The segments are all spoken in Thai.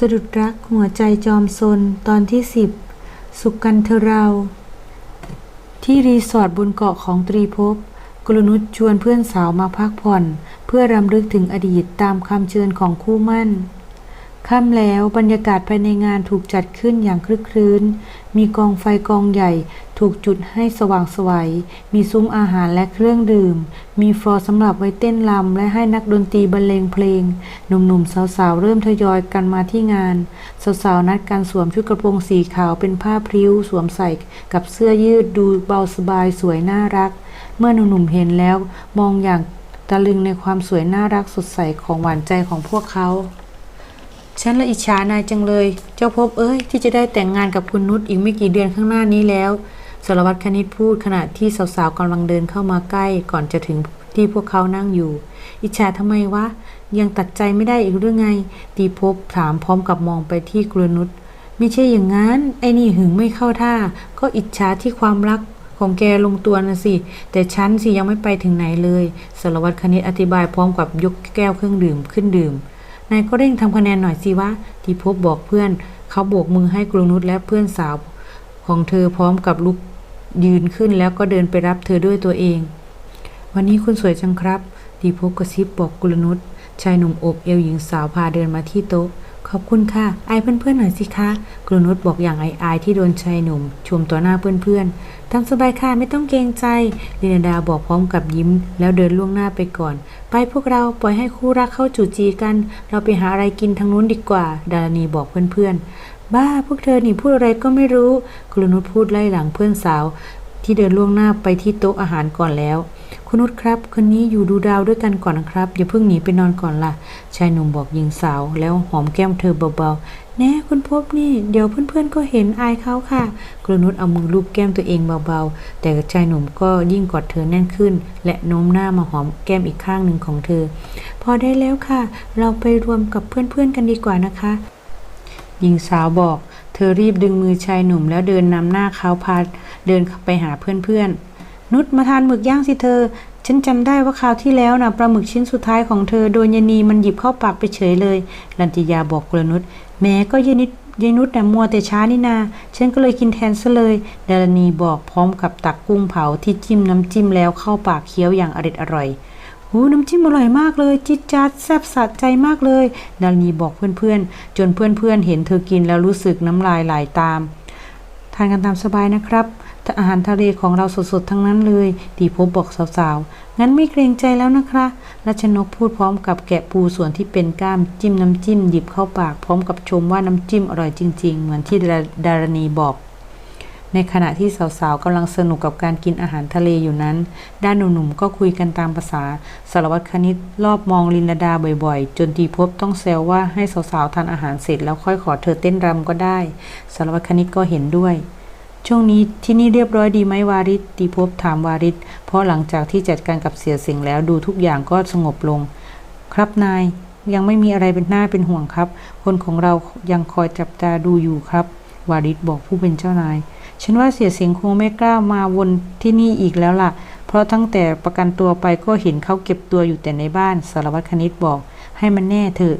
สะดุดรักหัวใจจอมซนตอนที่สิบสุขกันเธอเรา ที่รีสอร์ทบนเกาะของตรีภพกลนุชชวนเพื่อนสาวมาพักผ่อน เพื่อรำลึกถึงอดีตตามคำเชิญของคู่มั่น ค่ำแล้วบรรยากาศภายในงานถูกจัดขึ้นอย่างคลึกครื้น มีกองไฟกองใหญ่ถูกจุดให้สว่างสวัย มีซุ้มอาหารและเครื่องดื่ม มีฟลอร์สำหรับไว้เต้นรำและให้นักดนตรีบรรเลงเพลง หนุ่มๆ สาวๆ เริ่มทยอยกันมาที่งาน สาวๆ นัดกันสวมชุดกระโปรงสีขาวเป็นผ้าพริ้วสวมใส่กับเสื้อยืดดูเบาสบายสวยน่ารัก เมื่อหนุ่มๆ เห็นแล้วมองอย่างตะลึงในความสวยน่ารักสดใสของหวานใจของพวกเขา ฉันละอิจฉานายจังเลย เจ้าพบเอ้ยที่จะได้แต่งงานกับคุณนุชอีกไม่กี่เดือนข้างหน้านี้แล้วสารวัตรคณิตพูดขณะที่สาวๆกำลังเดินเข้ามาใกล้ก่อนจะถึงที่พวกเขานั่งอยู่ อิจฉาทำไมวะ ยังตัดใจไม่ได้อีกหรือไง ตีภพถามพร้อมกับมองไปที่กรนุชไม่ใช่อย่างนั้น ไอ้นี่หึงไม่เข้าท่า ก็อิจฉาที่ความรักของแกลงตัวนะสิ แต่ฉันสิยังไม่ไปถึงไหนเลยสารวัตรคณิตอธิบายพร้อมกับยกแก้วเครื่องดื่มขึ้นดื่ม นายก็เร่งทำคะแนนหน่อยสิวะที่พบบอกเพื่อน เขาโบกมือให้กรุนุชและเพื่อนสาวของเธอพร้อมกับลุกยืนขึ้นแล้วก็เดินไปรับเธอด้วยตัวเอง วันนี้คุณสวยจังครับดีพบกระซิบบอกกุลนุชชายหนุ่มอบเอวหญิงสาวพาเดินมาที่โต๊ะ ขอบคุณค่ะไอเพื่อนๆหน่อยสิคะกรุนุชบอกอย่างไอายๆที่โดนชายหนุ่ม ชมต่อหน้าเพื่อนๆ ตามสบายค่ะไม่ต้องเกรงใจลินาดาบอกพร้อมกับยิ้ม แล้วเดินล่วงหน้าไปก่อน ไปพวกเราปล่อยให้คู่รักเข้าจู่จีกัน เราไปหาอะไรกินทางนู้นดีกว่า ดารณีบอกเพื่อนๆ บ้าพวกเธอหนี่พูดอะไรก็ไม่รู้กรุนุชพูดไล่หลังเพื่อนสาว ที่เดินล่วงหน้าไปที่โต๊ะอาหารก่อนแล้วคุณนุชครับ คืนนี้อยู่ดูดาวด้วยกันก่อนนะครับ อย่าเพิ่งหนีไปนอนก่อนล่ะ ชายหนุ่มบอกหญิงสาวแล้วหอมแก้มเธอเบาๆ แน่คุณพบนี่ เดี๋ยวเพื่อนๆก็เห็นอายเขาค่ะ กรนุชเอามือลูบแก้มตัวเองเบาๆ แต่ชายหนุ่มก็ยิ่งกอดเธอแน่นขึ้น และโน้มหน้ามาหอมแก้มอีกข้างหนึ่งของเธอ พอได้แล้วค่ะ เราไปรวมกับเพื่อนๆกันดีกว่านะคะหญิงสาวบอก เธอรีบดึงมือชายหนุ่มแล้วเดินนำหน้าเขาพาเดินไปหาเพื่อนๆ นุชมาทานหมึกย่างสิเธอ ฉันจำได้ว่าคราวที่แล้วนะปลาหมึกชิ้นสุดท้ายของเธอโดนยนีมันหยิบเข้าปากไปเฉยเลย ลันติยาบอกกลนุช แม้ก็ยานิดยายนุชน่ะมัวแต่ช้านี่นา ฉันก็เลยกินแทนซะเลยดารณีบอกพร้อมกับตักกุ้งเผาที่จิ้มน้ำจิ้มแล้วเข้าปากเคี้ยวอย่างอร็ดอร่อยหูน้ำจิ้มอร่อยมากเลย จิตจัดแซ่บสะใจมากเลย ดารณีบอกเพื่อนๆ จนเพื่อนๆเห็นเธอกินแล้วรู้สึกน้ำลายไหลตาม ทานกันตามสบายนะครับ อาหารทะเลของเราสดๆ ทั้งนั้นเลยตีพบบอกสาวๆ งั้นไม่เกรงใจแล้วนะคะรัชนกพูดพร้อมกับแกะปูส่วนที่เป็นก้ามจิ้มน้ำจิ้มหยิบเข้าปากพร้อมกับชมว่าน้ำจิ้มอร่อยจริง ๆ เหมือนที่ดารณีบอกในขณะที่สาวๆกำลังสนุกกับการกินอาหารทะเลอยู่นั้น ด้านหนุ่มๆก็คุยกันตามภาษา สารวัตรคณิตรอบมองลินลาดาบ่อยๆ จนตีพบต้องแซวว่าให้สาวๆทานอาหารเสร็จแล้วค่อยขอเธอเต้นรำก็ได้ สารวัตรคณิตก็เห็นด้วย ช่วงนี้ที่นี่เรียบร้อยดีไหมวาริศตีภพถามวาริศเพราะหลังจากที่จัดการกับเสียสิงแล้วดูทุกอย่างก็สงบลง ครับนายยังไม่มีอะไรเป็นหน้าเป็นห่วงครับ คนของเรายังคอยจับตาดูอยู่ครับ วาริศบอกผู้เป็นเจ้านาย ฉันว่าเสียสิงคงไม่กล้ามาวนที่นี่อีกแล้วล่ะ เพราะตั้งแต่ประกันตัวไปก็เห็นเขาเก็บตัวอยู่แต่ในบ้านสารวัตรคณิตบอก ให้มันแน่เถอะ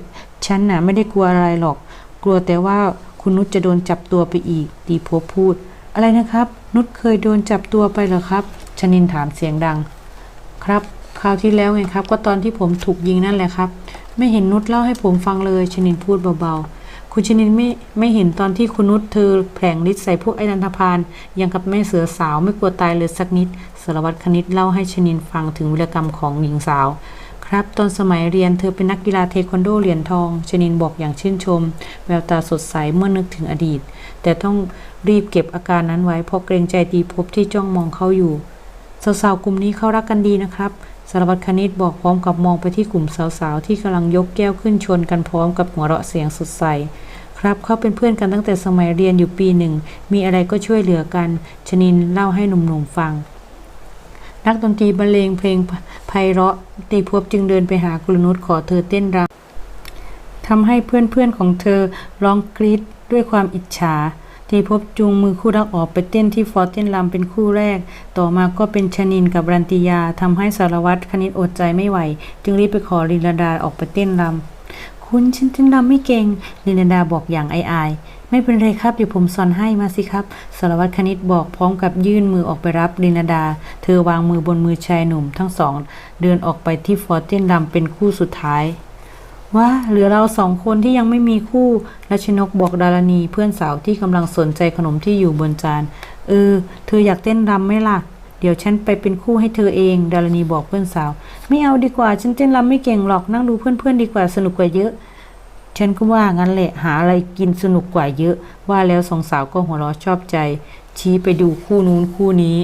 ฉันน่ะไม่ได้กลัวอะไรหรอก กลัวแต่ว่าคุณนุชจะโดนจับตัวไปอีกตีภพพูด อะไรนะครับ นุชเคยโดนจับตัวไปเหรอครับ ชนินถามเสียงดัง ครับ คราวที่แล้วไงครับ ก็ตอนที่ผมถูกยิงนั่นแหละครับ ไม่เห็นนุชเล่าให้ผมฟังเลย ชนินพูดเบาๆ คุณชนินไม่ไม่เห็นตอนที่คุณนุชเธอแผลงฤทธิ์ใส่พวกไอ้นันทพานยังกับแม่เสือสาวไม่กลัวตายเลยสักนิด สารวัตรคณิตเล่าให้ชนินฟังถึงวิรกรรมของหญิงสาว ครับ ตอนสมัยเรียนเธอเป็นนักกีฬาเทควันโดเหรียญทองชนินบอกอย่างชื่นชม แววตาสดใสเมื่อนึกถึงอดีต แต่ต้องรีบเก็บอาการนั้นไว้เพราะเกรงใจตีภพที่จ้องมองเขาอยู่สาวๆกลุ่มนี้เขารักกันดีนะครับสารวัตรคณิตบอกพร้อมกับมองไปที่กลุ่มสาวๆที่กำลังยกแก้วขึ้นชนกันพร้อมกับหัวเราะเสียงสดใสครับเขาเป็นเพื่อนกันตั้งแต่สมัยเรียนอยู่ปีหนึ่ง มีอะไรก็ช่วยเหลือกัน ชนินเล่าให้หนุ่มๆฟัง นักดนตรีบรรเลงเพลงไพเราะตีภพจึงเดินไปหากุลนุชขอเธอเต้นรำทำให้เพื่อนๆของเธอร้องกรีดด้วยความอิจฉาทีพบจูงมือคู่รักออกไปเต้นที่ฟอร์เต้นลำเป็นคู่แรก ต่อมาก็เป็นชนินกับรันติยาทำให้สารวัตรคณิตอดใจไม่ไหว จึงรีบไปขอลินลาดาออกไปเต้นลำคุณฉันเต้นรำไม่เก่งลินดาบอกอย่างอายๆ ไม่เป็นไรครับเดี๋ยวผมสอนให้มาสิครับสารวัตรคณิตบอกพร้อมกับยื่นมือออกไปรับลินดา เธอวางมือบนมือชายหนุ่มทั้งสอง เดินออกไปที่ฟอร์เต้นรำเป็นคู่สุดท้ายว่าเหลือเราสองคนที่ยังไม่มีคู่รัชนกบอกดารณีเพื่อนสาวที่กำลังสนใจขนมที่อยู่บนจาน เออ เธออยากเต้นรำไหมล่ะ เดี๋ยวฉันไปเป็นคู่ให้เธอเอง ดารณีบอกเพื่อนสาว ไม่เอาดีกว่า ฉันเต้นรำไม่เก่งหรอกนั่งดูเพื่อนๆดีกว่าสนุกกว่าเยอะ ฉันก็ว่างั้นแหละหาอะไรกินสนุกกว่าเยอะ ว่าแล้วสองสาวก็หัวเราะชอบใจ ชี้ไปดูคู่นู้นคู่นี้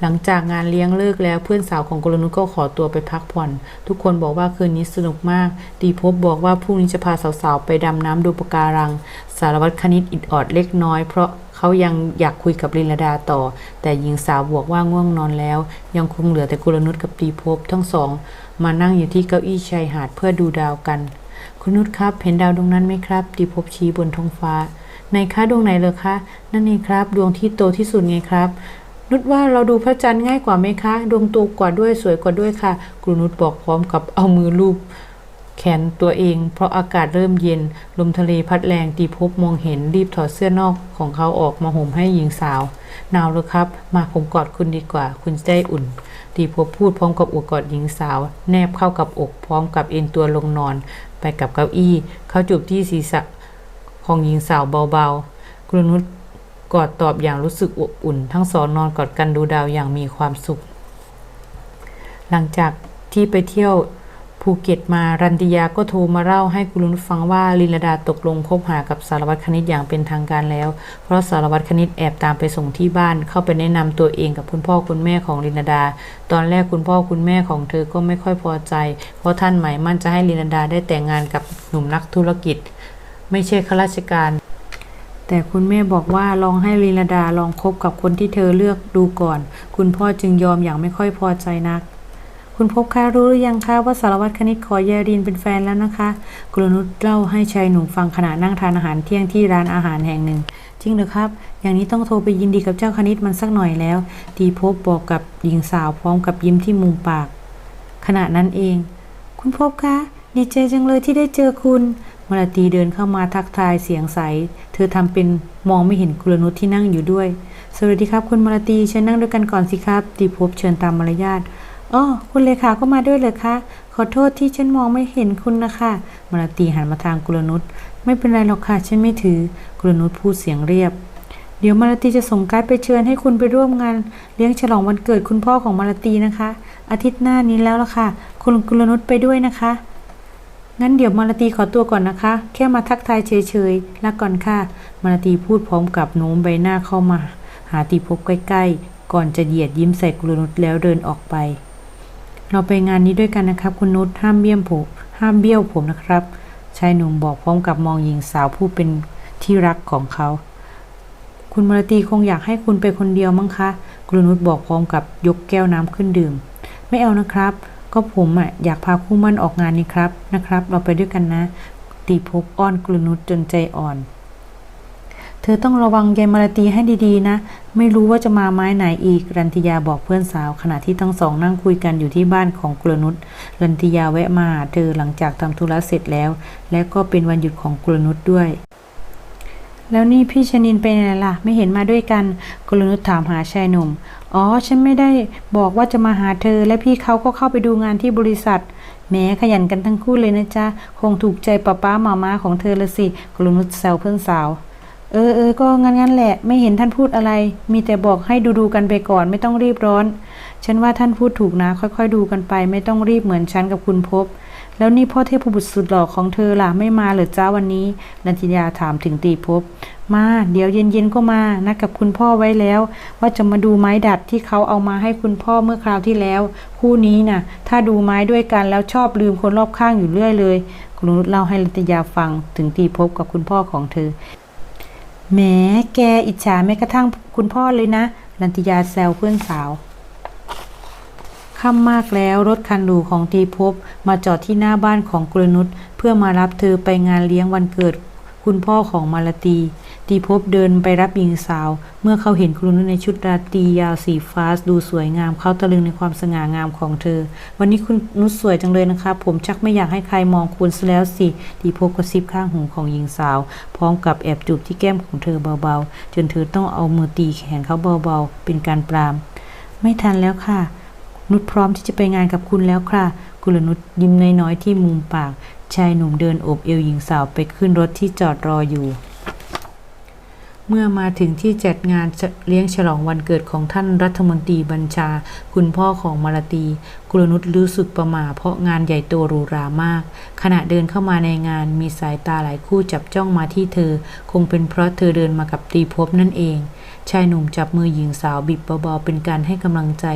หลังจากงานเลี้ยงเลิกแล้วเพื่อนสาวของกรนุชก็ขอตัวไปพักผ่อน ทุกคนบอกว่าคืนนี้สนุกมากดีพบบอกว่าพรุ่งนี้จะพาสาวๆไปดำน้ำดูปะการัง สารวัตรคณิตอิดออดเล็กน้อยเพราะเขายังอยากคุยกับลินลดาต่อ แต่หญิงสาวบอกว่าง่วงนอนแล้ว ยังคงเหลือแต่กุลนุชกับดีพบทั้งสอง มานั่งอยู่ที่เก้าอี้ชายหาดเพื่อดูดาวกัน คุณนุชครับ เห็นดาวดวงนั้นไหมครับดีพบชี้บนท้องฟ้าไหนคะดวงไหนเลยคะ นั่นเองครับ ดวงที่โตที่สุดไงครับ นุชว่าเราดูพระจันทร์ง่ายกว่าไหมคะ ดวงโตกว่าด้วยสวยกว่าด้วยค่ะกรุนุชบอกพร้อมกับเอามือลูบแขนตัวเอง เพราะอากาศเริ่มเย็น ลมทะเลพัดแรงตีพบมองเห็นรีบถอดเสื้อนอกของเขาออกมาห่มให้หญิงสาวหนาวเลยครับ มาผมกอดคุณดีกว่า คุณจะได้อุ่นตีพบพูดพร้อมกับอกกอดหญิงสาว แนบเข้ากับอกพร้อมกับเอ็นตัวลงนอน ไปกับเก้าอี้ เขาจูบที่ศีรษะของหญิงสาวเบาๆ กรุนุชกอดตอบอย่างรู้สึกอบอุ่น ทั้งสองนอนกอดกันดูดาวอย่างมีความสุข หลังจากที่ไปเที่ยว ภูเก็ตมารันติยาก็โทรมาเล่าให้กุณลุนฟังว่าลินลดาตกลงคบหากับสารวัตรคณิตอย่างเป็นทางการแล้ว เพราะสารวัตรคณิตแอบตามไปส่งที่บ้าน เข้าไปแนะนำตัวเองกับคุณพ่อคุณแม่ของลินดา ตอนแรกคุณพ่อคุณแม่ของเธอก็ไม่ค่อยพอใจ เพราะท่านหมายมั่นจะให้ลินดาได้แต่งงานกับหนุ่มนักธุรกิจ ไม่ใช่ข้าราชการแต่คุณแม่บอกว่าลองให้ลีลาดาลองคบกับคนที่เธอเลือกดูก่อน คุณพ่อจึงยอมอย่างไม่ค่อยพอใจนัก คุณพบคะรู้หรือยังคะว่าสารวัตรคณิตขอยายรินเป็นแฟนแล้วนะคะกรนุชเล่าให้ชายหนุ่มฟังขณะนั่งทานอาหารเที่ยงที่ร้านอาหารแห่งหนึ่ง จริงเหรือครับ อย่างนี้ต้องโทรไปยินดีกับเจ้าคณิตมันสักหน่อยแล้วดีพบบอกกับหญิงสาวพร้อมกับยิ้มที่มุมปาก ขณะนั้นเอง คุณพบคะดีใจจังเลยที่ได้เจอคุณมลตีเดินเข้ามาทักทายเสียงใส เธอทำเป็นมองไม่เห็นกุลนุชที่นั่งอยู่ด้วย สวัสดีครับคุณมลตีเชิญนั่งด้วยกันก่อนสิครับดีพบเชิญตามมารยาท อ๋อคุณเลขาก็มาด้วยเลยคะขอโทษที่ฉันมองไม่เห็นคุณนะคะมาลาตีหันมาทางกุลนุชไม่เป็นไรหรอกค่ะ ฉันไม่ถือ กุลนุชพูดเสียงเรียบ เดี๋ยวมาลาตีจะส่งการ์ดไปเชิญให้คุณไปร่วมงาน เลี้ยงฉลองวันเกิดคุณพ่อของมาลาตีนะคะ อาทิตย์หน้านี้แล้วล่ะค่ะ คุณกุลนุชไปด้วยนะคะ งั้นเดี๋ยวมาลาตีขอตัวก่อนนะคะ แค่มาทักทายเฉยๆลาก่อนค่ะ มาลาตีพูดพร้อมกับโน้มใบหน้าเข้ามา หาตีพบใกล้ๆ ก่อนจะเหยียดยิ้มใส่กุลนุชแล้วเดินออกไป เราไปงานนี้ด้วยกันนะครับ คุณนุชห้ามเบี้ยมผมห้ามเบี้ยวผมนะครับชายหนุ่มบอกพร้อมกับมองหญิงสาวผู้เป็นที่รักของเขา คุณมาลาตีคงอยากให้คุณไปคนเดียวมั้งคะกรุนุชบอกพร้อมกับยกแก้วน้ำขึ้นดื่ม ไม่เอานะครับ ก็ผมอะอยากพาคู่มั่นออกงานนี่ครับนะครับ เราไปด้วยกันนะ ตีพบอ้อนกรุนุชจนใจอ่อน เธอต้องระวังยายมาลาตีให้ดีๆ นะ ไม่รู้ว่าจะมาไม้ไหนอีก รันติยาบอกเพื่อนสาว ขณะที่ทั้งสองนั่งคุยกันอยู่ที่บ้านของกรุนุชรันติยาแวะมาหาเธอหลังจากทำธุระเสร็จแล้ว และก็เป็นวันหยุดของกรุนุชด้วย แล้วนี่พี่ชนินไปไหนล่ะ ไม่เห็นมาด้วยกันกลนุชถามหาชายหนุ่ม อ๋อ ฉันไม่ได้บอกว่าจะมาหาเธอ และพี่เขาก็เข้าไปดูงานที่บริษัทแหม้ขยันกันทั้งคู่เลยนะจ๊ะ คงถูกใจป้าป้าหมาม้าของเธอละสิกลนุชแซวเพื่อนสาว เออเออก็งั้นงั้นแหละ ไม่เห็นท่านพูดอะไร มีแต่บอกให้ดูดูกันไปก่อนไม่ต้องรีบร้อน ฉันว่าท่านพูดถูกนะ ค่อยๆดูกันไป ไม่ต้องรีบเหมือนฉันกับคุณพบ แล้วนี่พ่อเทพบุตรสุดหล่อของเธอล่ะไม่มาเหรือจ้าวันนี้นันทิยาถามถึงตีภพมาเดี๋ยวเย็นๆก็มานัดกับคุณพ่อไว้แล้ว ว่าจะมาดูไม้ดัดที่เขาเอามาให้คุณพ่อเมื่อคราวที่แล้ว คู่นี้น่ะ ถ้าดูไม้ด้วยกันแล้วชอบลืมคนรอบข้างอยู่เรื่อยเลย คุณนุชเล่าให้นันทิยาฟังถึงตีภพกับคุณพ่อของเธอ แหมแกอิจฉาแม้กระทั่งคุณพ่อเลยนะ ลันติยาแซวเพื่อนสาวค่ำมากแล้วรถคันหรูของทีภพมาจอดที่หน้าบ้านของกลนุชเพื่อมารับเธอไปงานเลี้ยงวันเกิด คุณพ่อของมาลตี ตีภพเดินไปรับหญิงสาว เมื่อเขาเห็นกุลนุชในชุดราตรียาวสีฟ้าดูสวยงามเขาตะลึงในความสง่างามของเธอ วันนี้คุณนุชสวยจังเลยนะคะ ผมชักไม่อยากให้ใครมองคุณซะแล้วสิตีภพกระซิบข้างหูของหญิงสาว พร้อมกับแอบจูบที่แก้มของเธอเบาๆ จนเธอต้องเอามือตีแขนเขาเบาๆ เป็นการปราม ไม่ทันแล้วค่ะ นุชพร้อมที่จะไปงานกับคุณแล้วค่ะกุลนุชยิ้มน้อยๆที่มุมปาก ชายหนุ่มเดินโอบเอวหญิงสาวไปขึ้นรถที่จอดรออยู่ เมื่อมาถึงที่จัดงานเลี้ยงฉลองวันเกิดของท่านรัฐมนตรีบัญชา คุณพ่อของมาลาตีกุลนุชรู้สึกประหม่าเพราะงานใหญ่โตหรูหรามาก ขณะเดินเข้ามาในงานมีสายตาหลายคู่จับจ้องมาที่เธอ คงเป็นเพราะเธอเดินมากับตรีภพนั่นเอง ชายหนุ่มจับมือหญิงสาวบิบเบาๆเป็นการให้กำลังใจ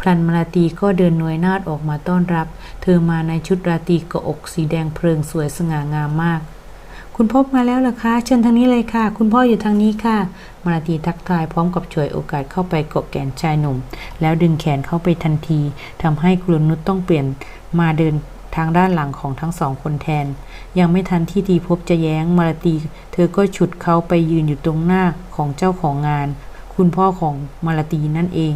พลันมาลาตีก็เดินหน่วยนาดออกมาต้อนรับ เธอมาในชุดราตรีกาะอกสีแดงเพลิงสวยสง่างามมาก คุณพ่อมาแล้วเหรอคะ เชิญทางนี้เลยค่ะ คุณพ่ออยู่ทางนี้ค่ะมาลาตีทักทายพร้อมกับช่วยโอกาสเข้าไปเกาะแขนชายหนุ่ม แล้วดึงแขนเข้าไปทันทีทำให้กุลนุชต้องเปลี่ยนมาเดินทางด้านหลังของทั้งสองคนแทน ยังไม่ทันที่ตีพบจะแย้งมาลาตี เธอก็ฉุดเขาไปยืนอยู่ตรงหน้าของเจ้าของงาน คุณพ่อของมาลาตีนั่นเอง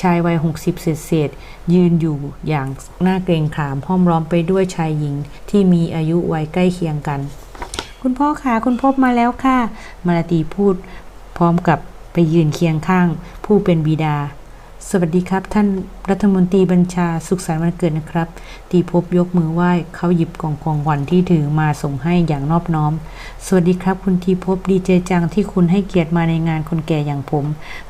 ชายวัยหกสิบเศษๆยืนอยู่อย่างหน้าเกรงขามห้อมล้อมไปด้วยชายหญิงที่มีอายุวัยใกล้เคียงกัน คุณพ่อคะคุณพบมาแล้วค่ะ มาลาตีพูด พร้อมกับไปยืนเคียงข้าง ผู้เป็นบิดา สวัสดีครับ ท่านรัฐมนตรีบัญชาสุขสันต์วันเกิดนะครับ ตีภพยกมือไหว้เขาหยิบกล่องของขวัญที่ถือมาส่งให้อย่างนอบน้อม สวัสดีครับ คุณทีภพดีเจจังที่คุณให้เกียรติมาในงานคนแก่อย่างผม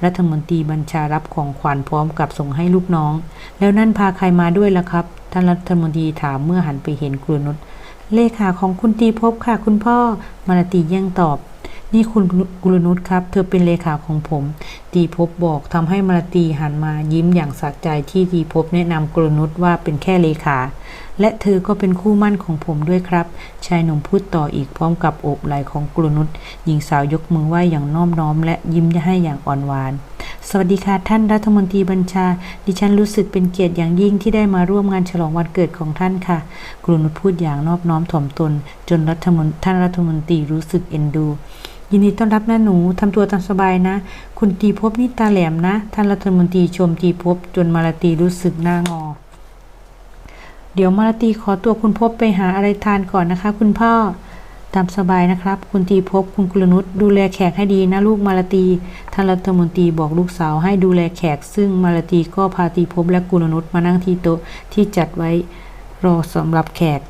รัฐมนตรีบัญชารับของขวัญพร้อมกับส่งให้ลูกน้อง แล้วนั่นพาใครมาด้วยล่ะครับ ท่านรัฐมนตรีถามเมื่อหันไปเห็นกรุนุช เลขาของคุณตีพบค่ะคุณพ่อมาลาตีแย่งตอบ นี่คุณกุลนุชครับ เธอเป็นเลขาของผม ตีภพบอกทำให้มาตีหันมายิ้มอย่างสะใจที่ตีภพแนะนำกุลนุชว่าเป็นแค่เลขา และเธอก็เป็นคู่มั่นของผมด้วยครับ ชายหนุ่มพูดต่ออีกพร้อมกับโอบไหล่ของกุลนุชหญิงสาวยกมือไหว้อย่างน้อมน้อม และยิ้มให้อย่างอ่อนหวานสวัสดีค่ะท่านรัฐมนตรีบัญชา ดิฉันรู้สึกเป็นเกียรติอย่างยิ่งที่ได้มาร่วมงานฉลองวันเกิดของท่านค่ะกรุณพูดอย่างนอบน้อมถ่อมตน จนรัฐมนท่านรัฐมนตรีรู้สึกเอ็นดู ยินดีต้อนรับนะหนูทำตัวตามสบายนะ คุณตีภพนี่ตาแหลมนะ ท่านรัฐมนตรีชมตีภพจนมาลาตีรู้สึกหน้างอ เดี๋ยวมาลาตีขอตัวคุณภพไปหาอะไรทานก่อนนะคะ คุณพ่อตามสบายนะครับ คุณตีภพคุณกุลนุชดูแลแขกให้ดีนะลูกมาลตีท่านรัฐมนตรีบอกลูกสาวให้ดูแลแขก ซึ่งมาลตีก็พาตีภพและกุลนุชมานั่งที่โต๊ะที่จัดไว้รอสำหรับแขก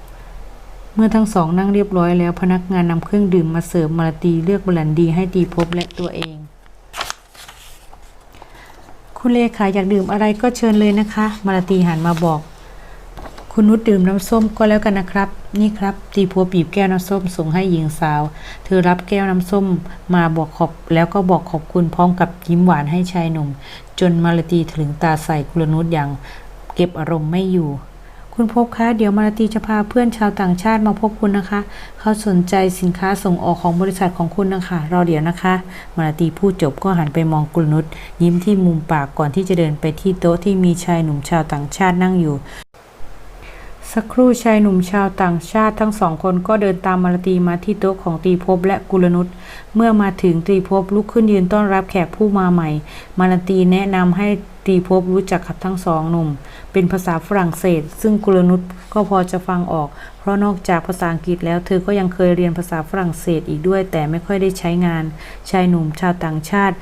เมื่อทั้งสองนั่งเรียบร้อยแล้วพนักงานนำเครื่องดื่มมาเสิร์ฟมาลาตีเลือกบรันดีให้ตีภพและตัวเอง คุณเลขาอยากดื่มอะไรก็เชิญเลยนะคะมาลาตีหันมาบอก คุณนุชดื่มน้ำส้มก็แล้วกันนะครับ นี่ครับ ตีพัวบีบแก้วน้ำส้มส่งให้หญิงสาว เธอรับแก้วน้ำส้มมาบอกขอบแล้วก็บอกขอบคุณพร้อมกับยิ้มหวานให้ชายหนุ่ม จนมาลาตีถึงตาใส่กุลนุชอย่างเก็บอารมณ์ไม่อยู่ คุณพบคะเดี๋ยวมาราตีจะพาเพื่อนชาวต่างชาติมาพบคุณนะคะ เขาสนใจสินค้าส่งออกของบริษัทของคุณนะคะ รอเดี๋ยวนะคะ มาราตีพูดจบก็หันไปมองกุลนุชยิ้มที่มุมปากก่อนที่จะเดินไปที่โต๊ะที่มีชายหนุ่มชาวต่างชาตินั่งอยู่ สักครู่ชายหนุ่มชาวต่างชาติทั้งสองคนก็เดินตามมาลาตีมาที่โต๊ะของตรีภพและกุลนุชเมื่อมาถึงตรีภพลุกขึ้นยืนต้อนรับแขกผู้มาใหม่ มาลาตีแนะนำให้ตรีภพรู้จักกับทั้งสองหนุ่ม เป็นภาษาฝรั่งเศส ซึ่งกุลนุชก็พอจะฟังออก เพราะนอกจากภาษาอังกฤษแล้วเธอก็ยังเคยเรียนภาษาฝรั่งเศสอีกด้วย แต่ไม่ค่อยได้ใช้งาน ชายหนุ่มชาวต่างชาติ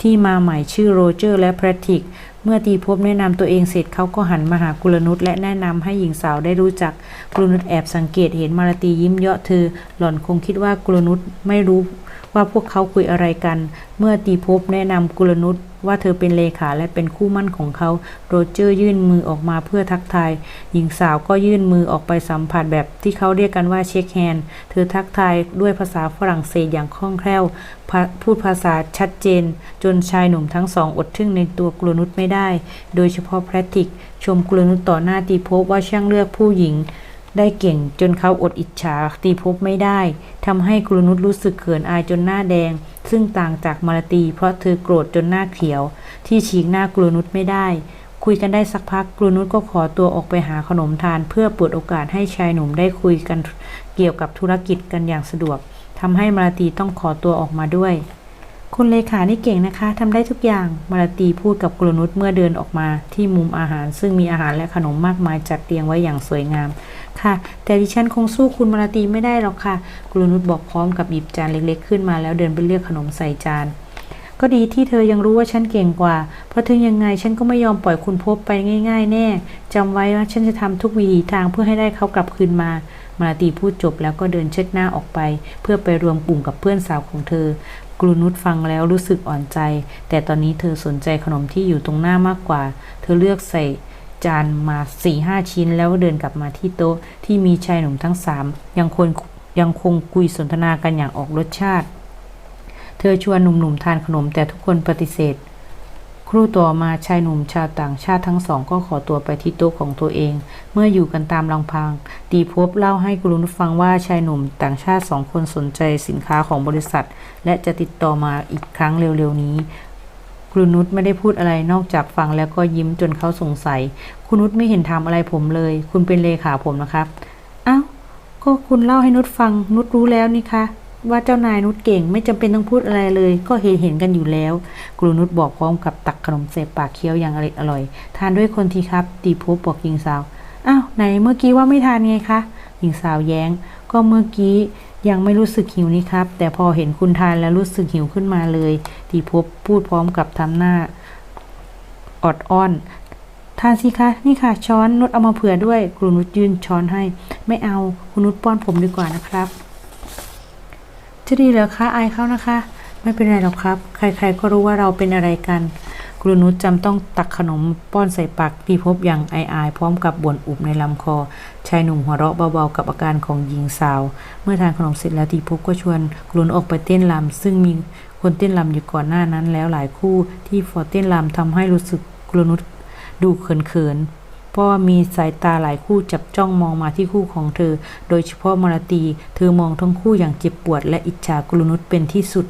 ที่มาใหม่ชื่อโรเจอร์และแพทริก เมื่อตีภพแนะนำตัวเองเสร็จเขาก็หันมาหากุลนุชและแนะนำให้หญิงสาวได้รู้จักกุลนุชแอบสังเกตเห็นมาลตียิ้มเยาะเธอ หล่อนคงคิดว่ากุลนุชไม่รู้ว่าพวกเขาคุยอะไรกัน เมื่อตีภพแนะนำกุลนุช ว่าเธอเป็นเลขาและเป็นคู่มั่นของเขา โรเจอร์ยื่นมือออกมาเพื่อทักทาย หญิงสาวก็ยื่นมือออกไปสัมผัสแบบที่เขาเรียกกันว่าเช็คแฮนด์ เธอทักทายด้วยภาษาฝรั่งเศสอย่างคล่องแคล่ว พูดภาษาชัดเจน จนชายหนุ่มทั้งสองอดทึ่งในตัวกลนุชไม่ได้ โดยเฉพาะแพทริก ชมกลนุชต่อหน้าตีภพว่าช่างเลือกผู้หญิง ได้เก่งจนเขาอดอิจฉาตีภพไม่ได้ทำให้กลนุชรู้สึกเขินอายจนหน้าแดง ซึ่งต่างจากมาลาตีเพราะเธอโกรธจนหน้าเขียว ที่ฉีกหน้ากลนุชไม่ได้ คุยกันได้สักพักกลนุชก็ขอตัวออกไปหาขนมทาน เพื่อเปิดโอกาสให้ชายหนุ่มได้คุยกันเกี่ยวกับธุรกิจกันอย่างสะดวกททำให้มาลาตีต้องขอตัวออกมาด้วย คุณเลขานี่เก่งนะคะทำได้ทุกอย่างมาลาตีพูดกับกุนุชเมื่อเดินออกมาที่มุมอาหาร ซึ่งมีอาหารและขนมมากมายจัดเรียงไว้อย่างสวยงาม ค่ะ แต่ดิฉันคงสู้คุณมาลาตีไม่ได้หรอกค่ะกุลนุชบอกพร้อมกับหยิบจานเล็กๆ ขึ้นมาแล้วเดินไปเลือกขนมใส่จาน ก็ดีที่เธอยังรู้ว่าฉันเก่งกว่า เพราะถึงยังไงฉันก็ไม่ยอมปล่อยคุณพบไปง่าย ๆ แน่จำไว้ว่าฉันจะทำทุกวิถีทางเพื่อให้ได้เขากลับคืนมามาลาตีพูดจบแล้วก็เดินเชิดหน้าออกไป เพื่อไปรวมกลุ่มกับเพื่อนสาวของเธอกรุนุชฟังแล้วรู้สึกอ่อนใจ แต่ตอนนี้เธอสนใจขนมที่อยู่ตรงหน้ามากกว่า เธอเลือกใส่ จานมาสี่ห้าชิ้น แล้วเดินกลับมาที่โต๊ะที่มีชายหนุ่มทั้งสามยังคงยังคงคุยสนทนากันอย่างออกรสชาติ เธอชวนหนุ่มๆทานขนมแต่ทุกคนปฏิเสธ ครู่ต่อมาชายหนุ่มชาวต่างชาติทั้งสองก็ขอตัวไปที่โต๊ะของตัวเอง เมื่ออยู่กันตามลำพัง ตีพบเล่าให้กรุณฟังว่าชายหนุ่มต่างชาติสองคนสนใจสินค้าของบริษัท และจะติดต่อมาอีกครั้งเร็วๆนี้ ครูนุชไม่ได้พูดอะไรนอกจากฟังแล้วก็ยิ้มจนเขาสงสัยคุณนุชไม่เห็นทำอะไรผมเลย คุณเป็นเลขาผมนะครับ อ้าว ก็คุณเล่าให้นุชฟัง นุชรู้แล้วนี่คะว่าเจ้านายนุชเก่งไม่จำเป็นต้องพูดอะไรเลย ก็เห็นเห็นกันอยู่แล้วกรูนุชบอกพร้อมกับตักขนมเสพปากเคี้ยวอย่างอร่อยอร่อย ทานด้วยคนทีครับตีพบบอกหญิงสาว อ้าวไหนเมื่อกี้ว่าไม่ทานไงคะหญิงสาวแย้ง ก็เมื่อกี้ ยังไม่รู้สึกหิวนี่ครับ แต่พอเห็นคุณทานแล้วรู้สึกหิวขึ้นมาเลยตีพบพูดพร้อมกับทำหน้าออดอ้อน ทานสิคะ นี่ค่ะ ช้อนนุชเอามาเผื่อด้วยครูนุชยื่นช้อนให้ ไม่เอาคุณนุชป้อนผมดีกว่านะครับ จะดีเหรอคะอายเขานะคะ ไม่เป็นไรหรอกครับ ใครๆก็รู้ว่าเราเป็นอะไรกัน ครูนุชจำต้องตักขนมป้อนใส่ปากตีพบอย่างอายๆพร้อมกับบ่นอุบในลำคอ ชายหนุ่มหัวเราะเบาๆกับอาการของหญิงสาว เมื่อทานขนมเสร็จแล้วตีพบก็ชวนครูนุชออกไปเต้นรำซึ่งมีคนเต้นรำอยู่ก่อนหน้านั้นแล้วหลายคู่ที่ฟอร์เต้นรำทำให้รู้สึกครูนุชดูเขินๆ เพราะว่ามีสายตาหลายคู่จับจ้องมองมาที่คู่ของเธอ โดยเฉพาะมารตี เธอมองทั้งคู่อย่างเจ็บปวดและอิจฉากรุนุชเป็นที่สุด